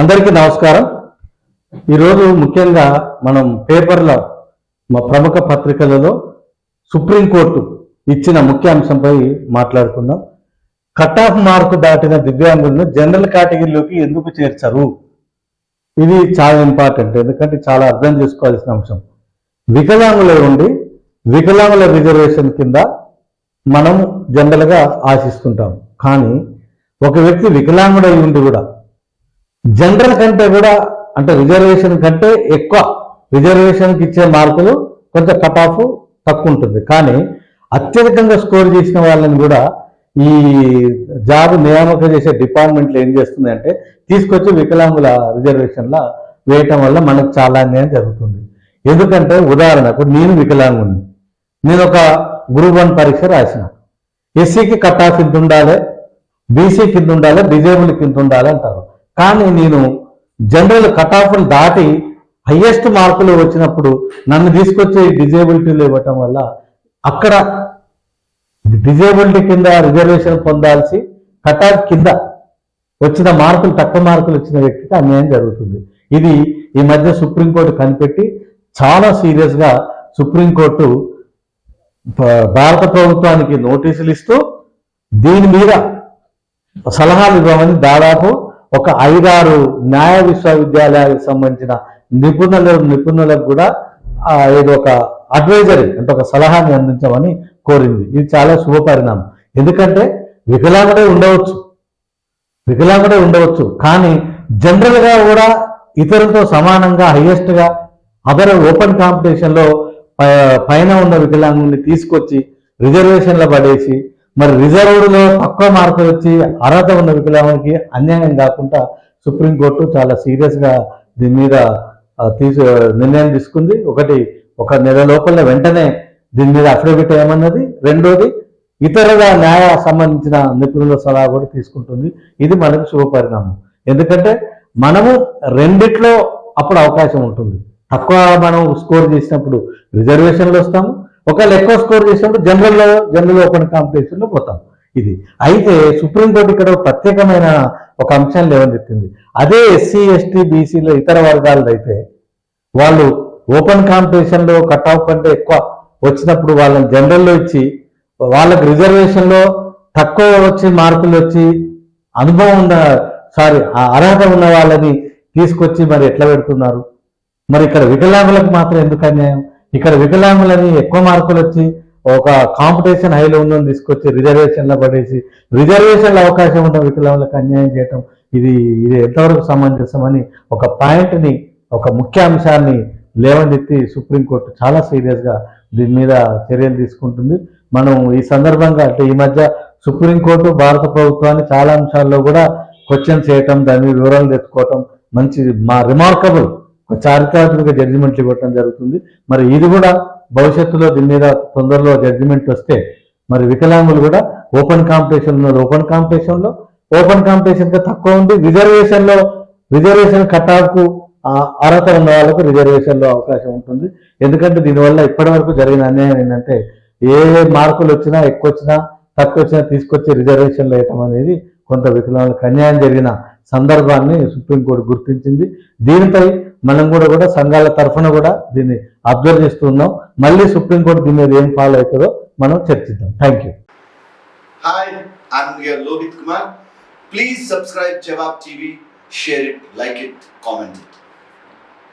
అందరికీ నమస్కారం. ఈరోజు ముఖ్యంగా మనం పేపర్లో మా ప్రముఖ పత్రికలలో సుప్రీంకోర్టు ఇచ్చిన ముఖ్య అంశంపై మాట్లాడుకుందాం. కట్ ఆఫ్ మార్కు దాటిన దివ్యాంగులను జనరల్ కేటగిరీలోకి ఎందుకు చేర్చరు? ఇది చాలా ఇంపార్టెంట్ ఎందుకంటే చాలా అర్థం చేసుకోవాల్సిన అంశం. వికలాంగులై ఉండి వికలాంగుల రిజర్వేషన్ కింద మనం జనరల్గా ఆశిస్తుంటాం. కానీ ఒక వ్యక్తి వికలాంగుడై ఉండి కూడా జనరల్ కంటే కూడా అంటే రిజర్వేషన్ కంటే ఎక్కువ రిజర్వేషన్కి ఇచ్చే మార్కులు కొంచెం కట్ ఆఫ్ తక్కువ ఉంటుంది. కానీ అత్యధికంగా స్కోర్ చేసిన వాళ్ళని కూడా ఈ జాబ్ నియామకం చేసే డిపార్ట్మెంట్లు ఏం చేస్తుంది అంటే తీసుకొచ్చి వికలాంగుల రిజర్వేషన్ల వేయటం వల్ల మనకు చాలా అన్యాయం జరుగుతుంది. ఎందుకంటే ఉదాహరణకు నేను వికలాంగుని నేను ఒక గ్రూప్ వన్ పరీక్ష రాసిన. ఎస్సీకి కట్ ఆఫ్ ఇంత ఉండాలి బీసీ కింద ఉండాలి డిజేబుల్ కింద ఉండాలి అంటారు. కానీ నేను జనరల్ కట్ ఆఫ్లు దాటి హయ్యెస్ట్ మార్కులు వచ్చినప్పుడు నన్ను తీసుకొచ్చే డిజేబిలిటీలు ఇవ్వటం వల్ల అక్కడ డిజేబిలిటీ కింద రిజర్వేషన్ పొందాల్సి కట్ ఆఫ్ కింద వచ్చిన మార్కులు తక్కువ మార్కులు వచ్చిన వ్యక్తికి అన్యాయం జరుగుతుంది. ఇది ఈ మధ్య సుప్రీంకోర్టు కనిపెట్టి చాలా సీరియస్గా సుప్రీంకోర్టు భారత ప్రభుత్వానికి నోటీసులు ఇస్తూ దీని మీద సలహాలు ఇవ్వమని దాదాపు ఒక ఐదారు న్యాయ విశ్వవిద్యాలయాలకు సంబంధించిన నిపుణుల నిపుణులకు కూడా ఇది ఏదో ఒక అడ్వైజరీ అంటే ఒక సలహాని అందించమని కోరింది. ఇది చాలా శుభ పరిణామం ఎందుకంటే వికలాంగుడే ఉండవచ్చు. వికలాంగుడే ఉండవచ్చు. కానీ జనరల్గా కూడా ఇతరులతో సమానంగా హయ్యెస్ట్గా అదర్ ఓపెన్ కాంపిటీషన్లో పైన ఉన్న వికలాంగుని తీసుకొచ్చి రిజర్వేషన్ల పడేసి మరి రిజర్వ్డ్లో తక్కువ మార్కులు వచ్చి అర్హత ఉన్న వికలాంగునికి అన్యాయం కాకుండా సుప్రీంకోర్టు చాలా సీరియస్గా దీని మీద తీసు నిర్ణయం తీసుకుంది. ఒకటి ఒక నెల లోపల వెంటనే దీని మీద అఫిడవిట్ ఏమన్నది. రెండోది ఇతరుల న్యాయ సంబంధించిన నిపుణుల సలహా కూడా తీసుకుంటుంది. ఇది మనకు శుభపరిణామం ఎందుకంటే మనము రెండిట్లో అప్పుడు అవకాశం ఉంటుంది. తక్కువ మనం స్కోర్ చేసినప్పుడు రిజర్వేషన్లో వస్తాము ఒకవేళ ఎక్కువ స్కోర్ చేసినప్పుడు జనరల్లో జనరల్ ఓపెన్ కాంపిటీషన్లో పోతాం. ఇది. అయితే సుప్రీంకోర్టు ఇక్కడ ప్రత్యేకమైన ఒక అంశాన్ని లేవనెత్తింది అదే ఎస్సీ ఎస్టీ బీసీలో ఇతర వర్గాలది అయితే వాళ్ళు ఓపెన్ కాంపిటీషన్లో కట్ ఆఫ్ కంటే ఎక్కువ వచ్చినప్పుడు వాళ్ళని జనరల్లో ఇచ్చి వాళ్ళకి రిజర్వేషన్లో తక్కువ వచ్చి మార్కులు వచ్చి అనుభవం ఉన్న సారీ ఆ అర్హత ఉన్న వాళ్ళని తీసుకొచ్చి మరి ఎట్లా పెడుతున్నారు? మరి ఇక్కడ వికలాంగులకు మాత్రం ఎందుకు అన్యాయం? ఇక్కడ వికలాంగులని ఎక్కువ మార్కులు వచ్చి ఒక కాంపిటీషన్ హైలో ఉందని తీసుకొచ్చి రిజర్వేషన్లో పడేసి రిజర్వేషన్ల అవకాశం ఉన్న వికలాంగులకు అన్యాయం చేయటం ఇది ఇది ఎంతవరకు సమంజసమని ఒక పాయింట్ని ఒక ముఖ్య అంశాన్ని లేవనెత్తి సుప్రీంకోర్టు చాలా సీరియస్గా దీని మీద చర్యలు తీసుకుంటుంది. మనం ఈ సందర్భంగా అంటే ఈ మధ్య సుప్రీంకోర్టు భారత ప్రభుత్వాన్ని చాలా అంశాల్లో కూడా క్వశ్చన్ చేయటం దాని మీద వివరాలు తెచ్చుకోవటం మంచి మా రిమార్కబుల్. ఒక చారిత్రాత్మక జడ్జిమెంట్లు ఇవ్వటం జరుగుతుంది. మరి ఇది కూడా భవిష్యత్తులో దీని మీద తొందరలో జడ్జిమెంట్ వస్తే మరి వికలాంగులు కూడా ఓపెన్ కాంపిటీషన్ ఉన్నది. ఓపెన్ కాంపిటీషన్లో ఓపెన్ కాంపిటీషన్గా తక్కువ ఉంది. రిజర్వేషన్లో రిజర్వేషన్ కట్ అర్హత ఉన్న వాళ్ళకు రిజర్వేషన్లో అవకాశం ఉంటుంది. ఎందుకంటే దీనివల్ల ఇప్పటి వరకు జరిగిన అన్యాయం ఏంటంటే ఏ మార్కులు వచ్చినా ఎక్కువ వచ్చినా తక్కువ వచ్చినా తీసుకొచ్చి రిజర్వేషన్లు వేయటం అనేది కొంత వికలాంగులకు అన్యాయం జరిగిన సందర్భాన్ని సుప్రీంకోర్టు గుర్తించింది. దీనిపై మనం కూడా కూడా సంఘాల తరఫున కూడా దీన్ని అబ్జర్వ్ చేస్తున్నాం మళ్ళీ సుప్రీంకోర్టు దీని మీద ఏం ఫాలో అవుతుందో మనం చర్చిద్దాం. Thank you hi Lohit Kumar please subscribe Jawab TV share it like it comment it